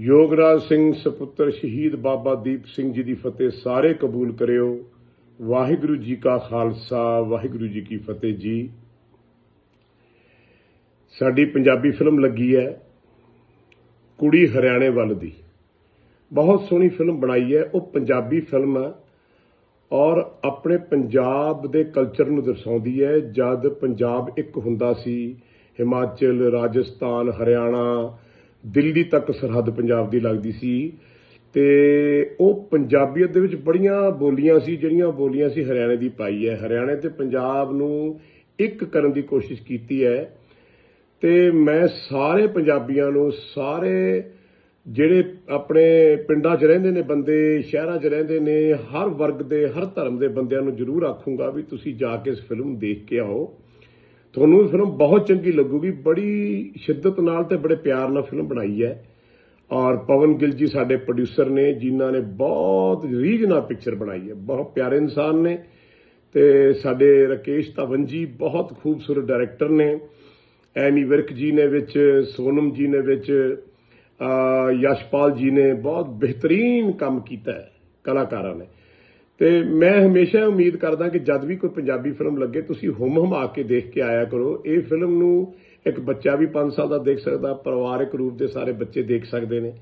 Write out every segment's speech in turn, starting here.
ਯੋਗਰਾਜ ਸਿੰਘ ਸੁਪੁੱਤਰ ਸ਼ਹੀਦ ਬਾਬਾ ਦੀਪ ਸਿੰਘ ਜੀ ਦੀ ਫਤਿਹ ਸਾਰੇ ਕਬੂਲ ਕਰਿਓ। ਵਾਹਿਗੁਰੂ ਜੀ ਕਾ ਖਾਲਸਾ, ਵਾਹਿਗੁਰੂ ਜੀ ਕੀ ਫਤਿਹ ਜੀ। ਸਾਡੀ ਪੰਜਾਬੀ ਫਿਲਮ ਲੱਗੀ ਹੈ ਕੁੜੀ ਹਰਿਆਣੇ ਵੱਲ ਦੀ। ਬਹੁਤ ਸੋਹਣੀ ਫਿਲਮ ਬਣਾਈ ਹੈ। ਉਹ ਪੰਜਾਬੀ ਫਿਲਮ ਹੈ ਔਰ ਆਪਣੇ ਪੰਜਾਬ ਦੇ ਕਲਚਰ ਨੂੰ ਦਰਸਾਉਂਦੀ ਹੈ। ਜਦ ਪੰਜਾਬ ਇੱਕ ਹੁੰਦਾ ਸੀ, ਹਿਮਾਚਲ, ਰਾਜਸਥਾਨ, ਹਰਿਆਣਾ ਦਿੱਲੀ ਤੱਕ ਸਰਹੱਦ ਪੰਜਾਬ ਦੀ ਲੱਗਦੀ ਸੀ ਤੇ ਉਹ ਪੰਜਾਬੀਅਤ ਦੇ ਵਿੱਚ ਬੜੀਆਂ ਬੋਲੀਆਂ ਸੀ, ਜਿਹੜੀਆਂ ਬੋਲੀਆਂ ਸੀ ਹਰਿਆਣੇ ਦੀ ਪਾਈ ਹੈ। ਹਰਿਆਣੇ ਤੇ ਪੰਜਾਬ ਨੂੰ ਇੱਕ ਕਰਨ ਦੀ ਕੋਸ਼ਿਸ਼ ਕੀਤੀ ਹੈ ਤੇ ਮੈਂ ਸਾਰੇ ਪੰਜਾਬੀਆਂ ਨੂੰ, ਸਾਰੇ ਜਿਹੜੇ ਆਪਣੇ ਪਿੰਡਾਂ 'ਚ ਰਹਿੰਦੇ ਨੇ ਬੰਦੇ, ਸ਼ਹਿਰਾਂ 'ਚ ਰਹਿੰਦੇ ਨੇ, ਹਰ ਵਰਗ ਦੇ, ਹਰ ਧਰਮ ਦੇ ਬੰਦਿਆਂ ਨੂੰ ਜ਼ਰੂਰ ਆਖੂੰਗਾ ਵੀ ਤੁਸੀਂ ਜਾ ਕੇ ਇਸ ਫਿਲਮ ਦੇਖ ਕੇ ਆਓ। ਤੁਹਾਨੂੰ ਇਹ ਫਿਲਮ ਬਹੁਤ ਚੰਗੀ ਲੱਗੂਗੀ। ਬੜੀ ਸ਼ਿੱਦਤ ਨਾਲ ਤੇ ਬੜੇ ਪਿਆਰ ਨਾਲ ਫਿਲਮ ਬਣਾਈ ਹੈ। ਔਰ ਪਵਨ ਗਿੱਲ ਜੀ ਸਾਡੇ ਪ੍ਰੋਡਿਊਸਰ ਨੇ, ਜਿਨ੍ਹਾਂ ਨੇ ਬਹੁਤ ਰੀਝ ਨਾਲ ਪਿਕਚਰ ਬਣਾਈ ਹੈ। ਬਹੁਤ ਪਿਆਰੇ ਇਨਸਾਨ ਨੇ ਤੇ ਸਾਡੇ ਰਕੇਸ਼ ਧਵਨ ਜੀ ਬਹੁਤ ਖੂਬਸੂਰਤ ਡਾਇਰੈਕਟਰ ਨੇ। ਐਮੀ ਵਿਰਕ ਜੀ ਨੇ ਵਿੱਚ, ਸੋਨਮ ਜੀ ਨੇ ਵਿੱਚ ਯਸ਼ਪਾਲ ਜੀ ਨੇ ਬਹੁਤ ਬਿਹਤਰੀਨ ਕੰਮ ਕੀਤਾ ਹੈ ਕਲਾਕਾਰਾਂ ਨੇ। ਤੇ ਮੈਂ ਹਮੇਸ਼ਾ ਉਮੀਦ ਕਰਦਾ ਕਿ ਜਦ ਵੀ ਕੋਈ ਪੰਜਾਬੀ ਫਿਲਮ ਲੱਗੇ, ਤੁਸੀਂ ਹੁਮ ਹਮਾ ਕੇ ਦੇਖ ਕੇ ਆਇਆ ਕਰੋ। ਇਹ ਫਿਲਮ ਨੂੰ ਇੱਕ ਬੱਚਾ ਵੀ 5 ਸਾਲ ਦਾ ਦੇਖ ਸਕਦਾ, ਪਰਿਵਾਰਕ ਰੂਪ ਦੇ ਸਾਰੇ ਬੱਚੇ ਦੇਖ ਸਕਦੇ ਨੇ।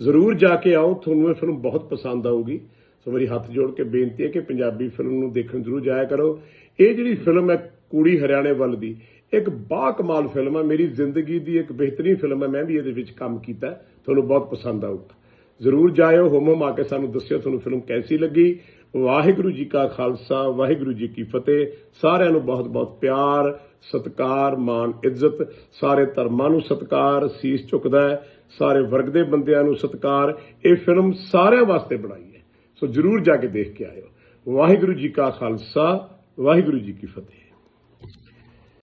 ਜ਼ਰੂਰ ਜਾ ਕੇ ਆਓ, ਤੁਹਾਨੂੰ ਇਹ ਫਿਲਮ ਬਹੁਤ ਪਸੰਦ ਆਊਗੀ। ਸੋ ਮੇਰੀ ਹੱਥ ਜੋੜ ਕੇ ਬੇਨਤੀ ਹੈ ਕਿ ਪੰਜਾਬੀ ਫਿਲਮ ਨੂੰ ਦੇਖਣ ਜ਼ਰੂਰ ਜਾਇਆ ਕਰੋ। ਇਹ ਜਿਹੜੀ ਫਿਲਮ ਹੈ ਕੁੜੀ ਹਰਿਆਣੇ ਵੱਲ ਦੀ, ਇੱਕ ਬਾ ਕਮਾਲ ਫਿਲਮ ਹੈ। ਮੇਰੀ ਜ਼ਿੰਦਗੀ ਦੀ ਇੱਕ ਬਿਹਤਰੀਨ ਫਿਲਮ ਹੈ, ਮੈਂ ਵੀ ਇਹਦੇ ਵਿੱਚ ਕੰਮ ਕੀਤਾ ਤੁਹਾਨੂੰ ਬਹੁਤ ਪਸੰਦ ਆਊਗਾ। ਜ਼ਰੂਰ ਜਾਇਓ, ਹੁਮ ਹੁਮ ਆ ਕੇ ਸਾਨੂੰ ਦੱਸਿਓ, ਤੁਹਾਨੂੰ ਫਿਲਮ ਕੈਸੀ ਲੱਗੀ। ਵਾਹਿਗੁਰੂ ਜੀ ਕਾ ਖਾਲਸਾ, ਵਾਹਿਗੁਰੂ ਜੀ ਕੀ ਫਤਿਹ। ਸਾਰਿਆਂ ਨੂੰ ਬਹੁਤ ਬਹੁਤ ਪਿਆਰ, ਸਤਿਕਾਰ, ਮਾਣ, ਇੱਜ਼ਤ। ਸਾਰੇ ਧਰਮਾਂ ਨੂੰ ਸਤਿਕਾਰ, ਸੀਸ ਝੁਕਦਾ ਹੈ। ਸਾਰੇ ਵਰਗ ਦੇ ਬੰਦਿਆਂ ਨੂੰ ਸਤਿਕਾਰ। ਇਹ ਫਿਲਮ ਸਾਰਿਆਂ ਵਾਸਤੇ ਬਣਾਈ ਹੈ। ਸੋ ਜ਼ਰੂਰ ਜਾ ਕੇ ਦੇਖ ਕੇ ਆਇਓ। ਵਾਹਿਗੁਰੂ ਜੀ ਕਾ ਖਾਲਸਾ, ਵਾਹਿਗੁਰੂ ਜੀ ਕੀ ਫਤਿਹ।